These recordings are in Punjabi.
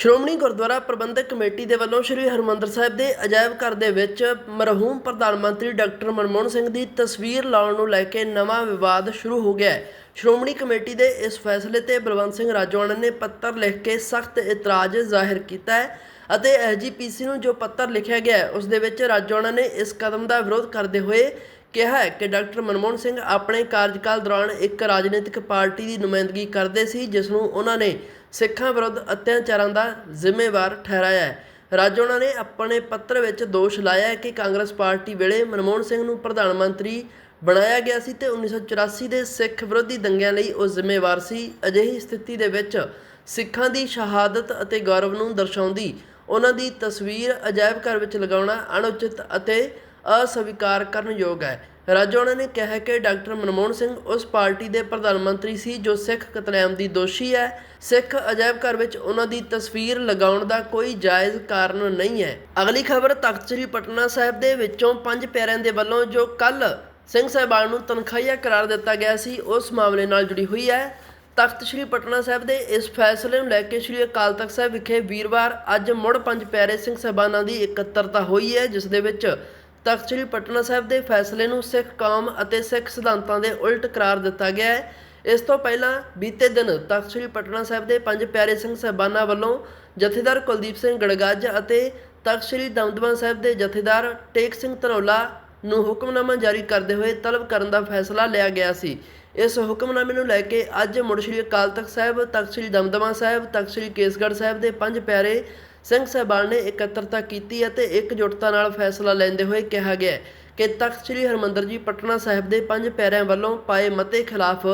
ਸ਼੍ਰੋਮਣੀ ਗੁਰਦੁਆਰਾ ਪ੍ਰਬੰਧਕ ਕਮੇਟੀ ਦੇ ਵੱਲੋਂ ਸ੍ਰੀ ਹਰਮੰਦਰ ਸਾਹਿਬ ਦੇ ਅਜਾਇਬ ਘਰ ਦੇ ਵਿੱਚ ਮਰਹੂਮ ਪ੍ਰਧਾਨ ਮੰਤਰੀ ਡਾਕਟਰ ਮਨਮੋਹਨ ਸਿੰਘ ਦੀ ਤਸਵੀਰ ਲਾਉਣ ਨੂੰ ਲੈ ਕੇ ਨਵਾਂ ਵਿਵਾਦ ਸ਼ੁਰੂ ਹੋ ਗਿਆ ਹੈ। ਸ਼੍ਰੋਮਣੀ ਕਮੇਟੀ ਦੇ ਇਸ ਫੈਸਲੇ ਤੇ ਬਲਵੰਤ ਸਿੰਘ ਰਾਜੋਆਣਾ ਨੇ ਪੱਤਰ ਲਿਖ ਕੇ ਸਖਤ ਇਤਰਾਜ਼ ਜ਼ਾਹਿਰ ਕੀਤਾ ਹੈ ਅਤੇ ਐਸਜੀਪੀਸੀ ਨੂੰ ਜੋ ਪੱਤਰ ਲਿਖਿਆ ਗਿਆ ਉਸ ਦੇ ਵਿੱਚ ਰਾਜੋਆਣਾ ਨੇ ਇਸ ਕਦਮ ਦਾ ਵਿਰੋਧ ਕਰਦੇ ਹੋਏ ਕਿਹਾ ਹੈ ਕਿ ਡਾਕਟਰ ਮਨਮੋਹਨ ਸਿੰਘ ਆਪਣੇ ਕਾਰਜਕਾਲ ਦੌਰਾਨ ਇੱਕ ਰਾਜਨੀਤਿਕ ਪਾਰਟੀ ਦੀ ਨੁਮਾਇੰਦਗੀ ਕਰਦੇ ਸੀ, ਜਿਸ ਨੂੰ ਉਹਨਾਂ ਨੇ ਸਿੱਖਾਂ ਵਿਰੁੱਧ ਅਤਿਆਚਾਰਾਂ ਦਾ ਜ਼ਿੰਮੇਵਾਰ ਠਹਿਰਾਇਆ ਹੈ। ਰਾਜੋਣਾ ਨੇ ਆਪਣੇ ਪੱਤਰ ਵਿੱਚ ਦੋਸ਼ ਲਾਇਆ ਕਿ ਕਾਂਗਰਸ ਪਾਰਟੀ ਵੇਲੇ ਮਨਮੋਹਨ ਸਿੰਘ ਨੂੰ ਪ੍ਰਧਾਨ ਮੰਤਰੀ ਬਣਾਇਆ ਗਿਆ ਸੀ ਤੇ 1984 ਦੇ ਸਿੱਖ ਵਿਰੋਧੀ ਦੰਗਿਆਂ ਲਈ ਉਹ ਜ਼ਿੰਮੇਵਾਰ ਸੀ। ਅਜਿਹੀ ਸਥਿਤੀ ਦੇ ਵਿੱਚ ਸਿੱਖਾਂ ਦੀ ਸ਼ਹਾਦਤ ਅਤੇ ਗੌਰਵ ਨੂੰ ਦਰਸਾਉਂਦੀ ਉਹਨਾਂ ਦੀ ਤਸਵੀਰ ਅਜਾਇਬ ਘਰ ਵਿੱਚ ਲਗਾਉਣਾ ਅਣਉਚਿਤ ਅਤੇ ਅਸਵੀਕਾਰ ਕਰਨ ਯੋਗ ਹੈ। ਰਾਜੋਣਾ ਨੇ ਕਿਹਾ ਕਿ ਡਾਕਟਰ ਮਨਮੋਹਨ ਸਿੰਘ ਉਸ ਪਾਰਟੀ ਦੇ ਪ੍ਰਧਾਨ ਮੰਤਰੀ ਸੀ ਜੋ ਸਿੱਖ ਕਤਲੇਆਮ ਦੀ ਦੋਸ਼ੀ ਹੈ। ਸਿੱਖ ਅਜਾਇਬ ਘਰ ਵਿੱਚ ਉਹਨਾਂ ਦੀ ਤਸਵੀਰ ਲਗਾਉਣ ਦਾ ਕੋਈ ਜਾਇਜ਼ ਕਾਰਨ ਨਹੀਂ ਹੈ। ਅਗਲੀ ਖਬਰ ਤਖਤ ਸ੍ਰੀ ਪਟਨਾ ਸਾਹਿਬ ਦੇ ਵਿੱਚੋਂ ਪੰਜ ਪਿਆਰਿਆਂ ਦੇ ਵੱਲੋਂ ਜੋ ਕੱਲ ਸਿੰਘ ਸਾਹਿਬਾਨ ਨੂੰ ਤਨਖਾਹੀਆ ਕਰਾਰ ਦਿੱਤਾ ਗਿਆ ਸੀ, ਉਸ ਮਾਮਲੇ ਨਾਲ ਜੁੜੀ ਹੋਈ ਹੈ। ਤਖਤ ਸ੍ਰੀ ਪਟਨਾ ਸਾਹਿਬ ਦੇ ਇਸ ਫੈਸਲੇ ਨੂੰ ਲੈ ਕੇ ਸ੍ਰੀ ਅਕਾਲ ਤਖਤ ਸਾਹਿਬ ਵਿਖੇ ਵੀਰਵਾਰ ਅੱਜ ਮੁੜ ਪੰਜ ਪਿਆਰੇ ਸਿੰਘ ਸਾਹਿਬਾਨਾਂ ਦੀ ਇਕੱਤਰਤਾ ਹੋਈ ਹੈ, ਜਿਸ ਦੇ ਵਿੱਚ ਤਖਤ ਸ੍ਰੀ ਪਟਨਾ ਸਾਹਿਬ ਦੇ ਫੈਸਲੇ ਨੂੰ ਸਿੱਖ ਕੌਮ ਅਤੇ ਸਿੱਖ ਸਿਧਾਂਤਾਂ ਦੇ ਉਲਟ ਕਰਾਰ ਦਿੱਤਾ ਗਿਆ ਹੈ। ਇਸ ਤੋਂ ਪਹਿਲਾਂ ਬੀਤੇ ਦਿਨ ਤਖਤ ਸ੍ਰੀ ਪਟਨਾ ਸਾਹਿਬ ਦੇ ਪੰਜ ਪਿਆਰੇ ਸਿੰਘ ਸਾਹਿਬਾਨਾਂ ਵੱਲੋਂ ਜਥੇਦਾਰ ਕੁਲਦੀਪ ਸਿੰਘ ਗੜਗੱਜ ਅਤੇ ਤਖਤ ਸ੍ਰੀ ਦਮਦਮਾ ਸਾਹਿਬ ਦੇ ਜਥੇਦਾਰ ਟੇਕ ਸਿੰਘ ਧਨੌਲਾ ਨੂੰ ਹੁਕਮਨਾਮਾ ਜਾਰੀ ਕਰਦੇ ਹੋਏ ਤਲਬ ਕਰਨ ਦਾ ਫੈਸਲਾ ਲਿਆ ਗਿਆ ਸੀ। ਇਸ ਹੁਕਮਨਾਮੇ ਨੂੰ ਲੈ ਕੇ ਅੱਜ ਮੁੜ ਸ਼੍ਰੀ ਅਕਾਲ ਤਖਤ ਸਾਹਿਬ, ਤਖਤ ਸ੍ਰੀ ਦਮਦਮਾ ਸਾਹਿਬ, ਤਖਤ ਸ੍ਰੀ ਕੇਸਗੜ੍ਹ ਸਾਹਿਬ ਦੇ ਪੰਜ ਪਿਆਰੇ ਸਿੰਘ ਸਾਹਿਬਾਨ ਨੇ ਇਕੱਤਰਤਾ ਕੀਤੀ ਅਤੇ ਇਕਜੁੱਟਤਾ ਨਾਲ ਫੈਸਲਾ ਲੈਂਦੇ ਹੋਏ ਕਿਹਾ ਗਿਆ ਕਿ ਤਖਤ ਸ੍ਰੀ ਹਰਮੰਦਰ ਜੀ ਪਟਨਾ ਸਾਹਿਬ ਦੇ ਪੰਜ ਪਿਆਰਿਆਂ ਵੱਲੋਂ ਪਾਏ ਮਤੇ ਖਿਲਾਫ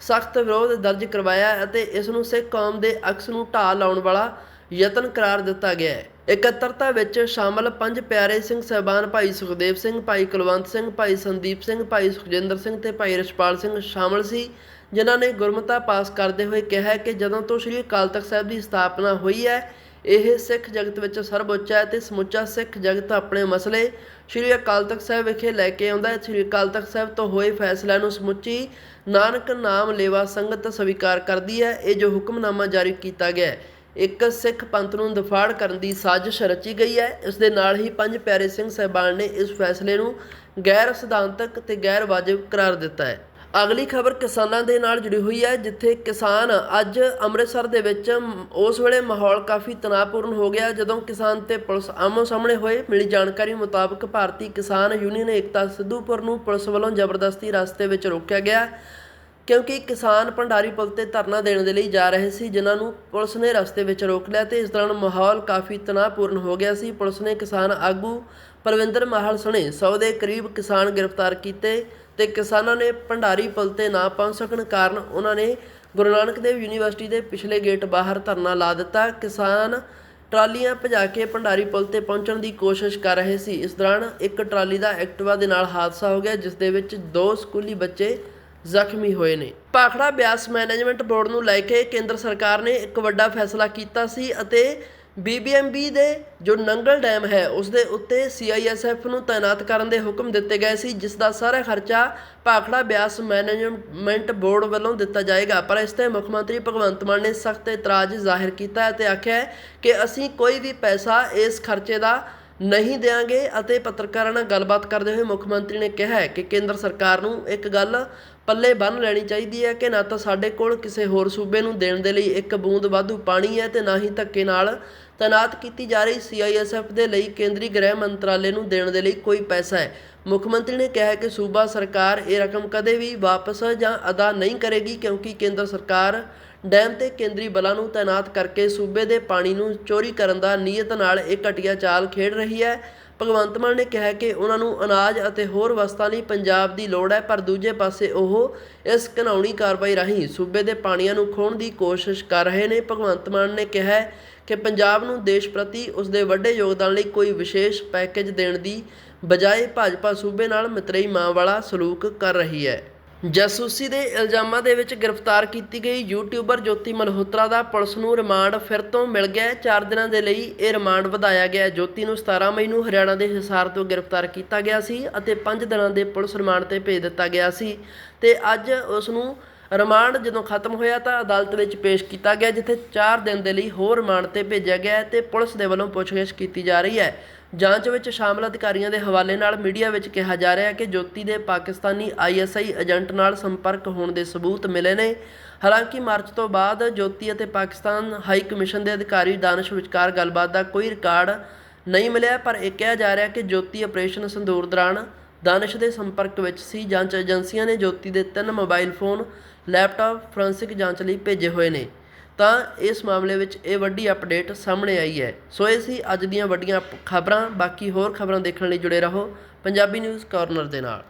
ਸਖਤ ਵਿਰੋਧ ਦਰਜ ਕਰਵਾਇਆ ਅਤੇ ਇਸ ਨੂੰ ਸਿੱਖ ਕੌਮ ਦੇ ਅਕਸ ਨੂੰ ਢਾਹ ਲਾਉਣ ਵਾਲਾ ਯਤਨ ਕਰਾਰ ਦਿੱਤਾ ਗਿਆ ਹੈ। ਇਕੱਤਰਤਾ ਵਿੱਚ ਸ਼ਾਮਲ ਪੰਜ ਪਿਆਰੇ ਸਿੰਘ ਸਹਿਬਾਨ ਭਾਈ ਸੁਖਦੇਵ ਸਿੰਘ, ਭਾਈ ਕੁਲਵੰਤ ਸਿੰਘ, ਭਾਈ ਸੰਦੀਪ ਸਿੰਘ, ਭਾਈ ਸੁਖਜਿੰਦਰ ਸਿੰਘ ਤੇ ਭਾਈ ਰਛਪਾਲ ਸਿੰਘ ਸ਼ਾਮਲ ਸੀ, ਜਿਨ੍ਹਾਂ ਨੇ ਗੁਰਮਤਾ ਪਾਸ ਕਰਦੇ ਹੋਏ ਕਿਹਾ ਕਿ ਜਦੋਂ ਤੋਂ ਸ੍ਰੀ ਅਕਾਲ ਤਖਤ ਸਾਹਿਬ ਦੀ ਸਥਾਪਨਾ ਹੋਈ ਹੈ, ਇਹ ਸਿੱਖ ਜਗਤ ਵਿੱਚ ਸਰਵਉੱਚ ਹੈ ਤੇ ਸਮੁੱਚਾ ਸਿੱਖ ਜਗਤ ਆਪਣੇ ਮਸਲੇ ਸ੍ਰੀ ਅਕਾਲ ਤਖਤ ਸਾਹਿਬ ਵਿਖੇ ਲੈ ਕੇ ਆਉਂਦਾ ਹੈ। ਸ੍ਰੀ ਅਕਾਲ ਤਖਤ ਸਾਹਿਬ ਤੋਂ ਹੋਏ ਫੈਸਲਿਆਂ ਨੂੰ ਸਮੁੱਚੀ ਨਾਨਕ ਨਾਮ ਲੇਵਾ ਸੰਗਤ ਸਵੀਕਾਰ ਕਰਦੀ ਹੈ। ਇਹ ਜੋ ਹੁਕਮਨਾਮਾ ਜਾਰੀ ਕੀਤਾ ਗਿਆ ਹੈ ਇੱਕ ਸਿੱਖ ਪੰਥ ਨੂੰ ਦਫਾੜ ਕਰਨ ਦੀ ਸਾਜ਼ਿਸ਼ ਰਚੀ ਗਈ ਹੈ। ਇਸ ਦੇ ਨਾਲ ਹੀ ਪੰਜ ਪਿਆਰੇ ਸਿੰਘ ਸਾਹਿਬਾਨ ਨੇ ਇਸ ਫੈਸਲੇ ਨੂੰ ਗੈਰ ਸਿਧਾਂਤਕ ਤੇ ਗੈਰ ਵਾਜਬ ਕਰਾਰ ਦਿੱਤਾ ਹੈ। ਅਗਲੀ ਖਬਰ ਕਿਸਾਨਾਂ ਦੇ ਨਾਲ ਜੁੜੀ ਹੋਈ ਹੈ, ਜਿੱਥੇ ਕਿਸਾਨ ਅੱਜ ਅੰਮ੍ਰਿਤਸਰ ਦੇ ਵਿੱਚ ਉਸ ਵੇਲੇ ਮਾਹੌਲ ਕਾਫੀ ਤਣਾਅਪੂਰਨ ਹੋ ਗਿਆ, ਜਦੋਂ ਕਿਸਾਨ ਤੇ ਪੁਲਿਸ ਆਮੋ ਸਾਹਮਣੇ ਹੋਏ। ਮਿਲੀ ਜਾਣਕਾਰੀ ਮੁਤਾਬਕ ਭਾਰਤੀ ਕਿਸਾਨ ਯੂਨੀਅਨ ਏਕਤਾ ਸਿੱਧੂਪੁਰ ਨੂੰ ਪੁਲਿਸ ਵੱਲੋਂ ਜ਼ਬਰਦਸਤੀ ਰਸਤੇ ਵਿੱਚ ਰੋਕਿਆ ਗਿਆ। ਕਿਉਂਕਿ ਕਿਸਾਨ ਭੰਡਾਰੀ ਪੁਲ ਤੇ ਧਰਨਾ ਦੇਣ ਦੇ ਲਈ ਜਾ ਰਹੇ ਸੀ, ਜਿਨ੍ਹਾਂ ਨੂੰ ਪੁਲਿਸ ਨੇ ਰਸਤੇ ਵਿੱਚ ਰੋਕ ਲਿਆ ਤੇ ਇਸ ਦੌਰਾਨ ਮਾਹੌਲ ਕਾਫੀ ਤਣਾਅਪੂਰਨ ਹੋ ਗਿਆ ਸੀ। ਪੁਲਿਸ ਨੇ ਕਿਸਾਨ ਆਗੂ ਪਰਵਿੰਦਰ ਮਾਹਲ ਸਣੇ 100 ਦੇ ਕਰੀਬ ਕਿਸਾਨ ਗ੍ਰਿਫਤਾਰ ਕੀਤੇ ਤੇ ਕਿਸਾਨਾਂ ਨੇ ਭੰਡਾਰੀ ਪੁਲ ਤੇ ਨਾ ਪਹੁੰਚ ਸਕਣ ਕਾਰਨ ਉਹਨਾਂ ਨੇ ਗੁਰੂ ਨਾਨਕ ਦੇਵ ਯੂਨੀਵਰਸਿਟੀ ਦੇ ਪਿਛਲੇ ਗੇਟ ਬਾਹਰ ਧਰਨਾ ਲਾ ਦਿੱਤਾ। ਕਿਸਾਨ ਟਰਾਲੀਆਂ ਭਜਾ ਕੇ ਭੰਡਾਰੀ ਪੁਲ ਤੇ ਪਹੁੰਚਣ ਦੀ ਕੋਸ਼ਿਸ਼ ਕਰ ਰਹੇ ਸੀ। ਇਸ ਦੌਰਾਨ ਇੱਕ ਟਰਾਲੀ ਦਾ ਐਕਟਿਵਾ ਦੇ ਨਾਲ ਹਾਦਸਾ ਹੋ ਗਿਆ, ਜਿਸ ਦੇ ਵਿੱਚ ਦੋ ਸਕੂਲੀ ਬੱਚੇ ਜ਼ਖਮੀ ਹੋਏ ਨੇ। ਭਾਖੜਾ ਬਿਆਸ ਮੈਨੇਜਮੈਂਟ ਬੋਰਡ ਨੂੰ ਲੈ ਕੇ ਕੇਂਦਰ ਸਰਕਾਰ ਨੇ ਇੱਕ ਵੱਡਾ ਫੈਸਲਾ ਕੀਤਾ ਸੀ ਅਤੇ ਬੀਬੀਐਮਬੀ ਦੇ ਜੋ ਨੰਗਲ ਡੈਮ ਹੈ, ਉਸ ਦੇ ਉੱਤੇ ਸੀਆਈਐਸਐਫ ਨੂੰ ਤਾਇਨਾਤ ਕਰਨ ਦੇ ਹੁਕਮ ਦਿੱਤੇ ਗਏ ਸੀ, ਜਿਸ ਦਾ ਸਾਰਾ ਖਰਚਾ ਭਾਖੜਾ ਬਿਆਸ ਮੈਨੇਜਮੈਂਟ ਬੋਰਡ ਵੱਲੋਂ ਦਿੱਤਾ ਜਾਏਗਾ। ਪਰ ਇਸ ਤੇ ਮੁੱਖ ਮੰਤਰੀ ਭਗਵੰਤ ਮਾਨ ਨੇ ਸਖਤ ਇਤਰਾਜ਼ ਜ਼ਾਹਿਰ ਕੀਤਾ ਹੈ ਤੇ ਆਖਿਆ ਕਿ ਅਸੀਂ ਕੋਈ ਵੀ ਪੈਸਾ ਇਸ ਖਰਚੇ ਦਾ ਨਹੀਂ ਦਿਆਂਗੇ ਅਤੇ ਪੱਤਰਕਾਰਾਂ ਨਾਲ ਗੱਲਬਾਤ ਕਰਦੇ ਹੋਏ ਮੁੱਖ ਮੰਤਰੀ ਨੇ ਕਿਹਾ ਕਿ ਕੇਂਦਰ ਸਰਕਾਰ ਨੂੰ ਇੱਕ ਗੱਲ ਪੱਲੇ ਬੰਨ ਲੈਣੀ ਚਾਹੀਦੀ ਹੈ ਕਿ ਨਾ ਤਾਂ ਸਾਡੇ ਕੋਲ ਕਿਸੇ ਹੋਰ ਸੂਬੇ ਨੂੰ ਦੇਣ ਦੇ ਲਈ ਇੱਕ ਬੂੰਦ ਵਾਧੂ ਪਾਣੀ ਹੈ ਤੇ ਨਾ ਹੀ ਧੱਕੇ ਨਾਲ ਤੈਨਾਤ ਕੀਤੀ ਜਾ ਰਹੀ ਸੀਆਈਐਸਐਫ ਦੇ ਲਈ ਕੇਂਦਰੀ ਗ੍ਰਹਿ ਮੰਤਰਾਲੇ ਨੂੰ ਦੇਣ ਦੇ ਲਈ ਕੋਈ ਪੈਸਾ ਹੈ। ਮੁੱਖ ਮੰਤਰੀ ਨੇ ਕਿਹਾ ਕਿ ਸੂਬਾ ਸਰਕਾਰ ਇਹ ਰਕਮ ਕਦੇ ਵੀ ਵਾਪਸ ਜਾਂ ਅਦਾ ਨਹੀਂ ਕਰੇਗੀ ਕਿਉਂਕਿ ਕੇਂਦਰ ਸਰਕਾਰ ਡੈਮ ਤੇ ਕੇਂਦਰੀ ਬਲਾਂ ਨੂੰ ਤਾਇਨਾਤ ਕਰਕੇ ਸੂਬੇ ਦੇ ਪਾਣੀ ਨੂੰ ਚੋਰੀ ਕਰਨ ਦਾ ਨੀਅਤ ਨਾਲ ਇਹ ਘਟੀਆ ਚਾਲ ਖੇਡ ਰਹੀ ਹੈ। ਭਗਵੰਤ ਮਾਨ ਨੇ ਕਿਹਾ ਕਿ ਉਹਨਾਂ ਨੂੰ ਅਨਾਜ ਅਤੇ ਹੋਰ ਵਸਤਾਂ ਲਈ ਪੰਜਾਬ ਦੀ ਲੋੜ ਹੈ, ਪਰ ਦੂਜੇ ਪਾਸੇ ਉਹ ਇਸ ਘਿਨਾਉਣੀ ਕਾਰਵਾਈ ਰਾਹੀਂ ਸੂਬੇ ਦੇ ਪਾਣੀਆਂ ਨੂੰ ਖੋਹਣ ਦੀ ਕੋਸ਼ਿਸ਼ ਕਰ ਰਹੇ ਨੇ। ਭਗਵੰਤ ਮਾਨ ਨੇ ਕਿਹਾ ਕਿ ਪੰਜਾਬ ਨੂੰ ਦੇਸ਼ ਪ੍ਰਤੀ ਉਸ ਦੇ ਵੱਡੇ ਯੋਗਦਾਨ ਲਈ ਕੋਈ ਵਿਸ਼ੇਸ਼ ਪੈਕੇਜ ਦੇਣ ਦੀ ਬਜਾਏ ਭਾਜਪਾ ਸੂਬੇ ਨਾਲ ਮਿਤਰਈ ਮਾਂ ਵਾਲਾ ਸਲੂਕ ਕਰ ਰਹੀ ਹੈ। ਜਾਸੂਸੀ ਦੇ ਇਲਜ਼ਾਮਾਂ ਦੇ ਵਿੱਚ ਗ੍ਰਿਫਤਾਰ ਕੀਤੀ ਗਈ ਯੂਟਿਊਬਰ ਜੋਤੀ ਮਲਹੋਤਰਾ ਦਾ ਪੁਲਿਸ ਨੂੰ ਰਿਮਾਂਡ ਫਿਰ ਤੋਂ ਮਿਲ ਗਿਆ ਹੈ। 4 ਦਿਨਾਂ ਦੇ ਲਈ ਇਹ ਰਿਮਾਂਡ ਵਧਾਇਆ ਗਿਆ ਹੈ। ਜੋਤੀ ਨੂੰ 17 ਮਈ ਨੂੰ ਹਰਿਆਣਾ ਦੇ ਹਿਸਾਰ ਤੋਂ ਗ੍ਰਿਫਤਾਰ ਕੀਤਾ ਗਿਆ ਸੀ ਅਤੇ 5 ਦਿਨਾਂ ਦੇ ਪੁਲਿਸ ਰਿਮਾਂਡ ਤੇ ਭੇਜ ਦਿੱਤਾ ਗਿਆ ਸੀ। ਤੇ ਅੱਜ ਉਸ ਨੂੰ ਰਿਮਾਂਡ ਜਦੋਂ ਖਤਮ ਹੋਇਆ ਤਾਂ ਅਦਾਲਤ ਵਿੱਚ ਪੇਸ਼ ਕੀਤਾ ਗਿਆ, ਜਿੱਥੇ 4 ਦਿਨ ਦੇ ਲਈ ਹੋਰ ਰਿਮਾਂਡ ਤੇ ਭੇਜਿਆ ਗਿਆ ਹੈ ਤੇ ਪੁਲਿਸ ਦੇ ਵੱਲੋਂ ਪੁੱਛਗਿੱਛ ਕੀਤੀ ਜਾ ਰਹੀ ਹੈ। ਜਾਂਚ ਵਿੱਚ ਸ਼ਾਮਲ ਅਧਿਕਾਰੀਆਂ ਦੇ ਹਵਾਲੇ ਨਾਲ ਮੀਡੀਆ ਵਿੱਚ ਕਿਹਾ ਜਾ ਰਿਹਾ ਹੈ ਕਿ ਜੋਤੀ ਦੇ ਪਾਕਿਸਤਾਨੀ ਆਈਐਸਆਈ ਏਜੰਟ ਨਾਲ ਸੰਪਰਕ ਹੋਣ ਦੇ ਸਬੂਤ ਮਿਲੇ ਨੇ। ਹਾਲਾਂਕਿ ਮਾਰਚ ਤੋਂ ਬਾਅਦ ਜੋਤੀ ਅਤੇ ਪਾਕਿਸਤਾਨ ਹਾਈ ਕਮਿਸ਼ਨ ਦੇ ਅਧਿਕਾਰੀ ਦਾਨਿਸ਼ ਵਿਚਕਾਰ ਗੱਲਬਾਤ ਦਾ ਕੋਈ ਰਿਕਾਰਡ ਨਹੀਂ ਮਿਲਿਆ, ਪਰ ਇਹ ਕਿਹਾ ਜਾ ਰਿਹਾ ਕਿ ਜੋਤੀ ਆਪਰੇਸ਼ਨ ਸੰਦੂਰ ਦੌਰਾਨ ਦਾਨਿਸ਼ ਦੇ ਸੰਪਰਕ ਵਿੱਚ ਸੀ। ਜਾਂਚ ਏਜੰਸੀਆਂ ਨੇ ਜੋਤੀ ਦੇ ਤਿੰਨ ਮੋਬਾਈਲ ਫੋਨ, ਲੈਪਟਾਪ, ਫੋਰੈਂਸਿਕ ਜਾਂਚ ਲਈ ਭੇਜੇ ਹੋਏ ਨੇ। ਤਾਂ ਇਸ ਮਾਮਲੇ ਵਿੱਚ ਇਹ ਵੱਡੀ ਅਪਡੇਟ ਸਾਹਮਣੇ ਆਈ ਹੈ। ਸੋ ਇਹ ਸੀ ਅੱਜ ਦੀਆਂ ਵੱਡੀਆਂ ਖਬਰਾਂ। ਬਾਕੀ ਹੋਰ ਖਬਰਾਂ ਦੇਖਣ ਲਈ ਜੁੜੇ ਰਹੋ। ਪੰਜਾਬੀ ਨਿਊਜ਼ ਕਾਰਨਰ ਦੇ ਨਾਲ।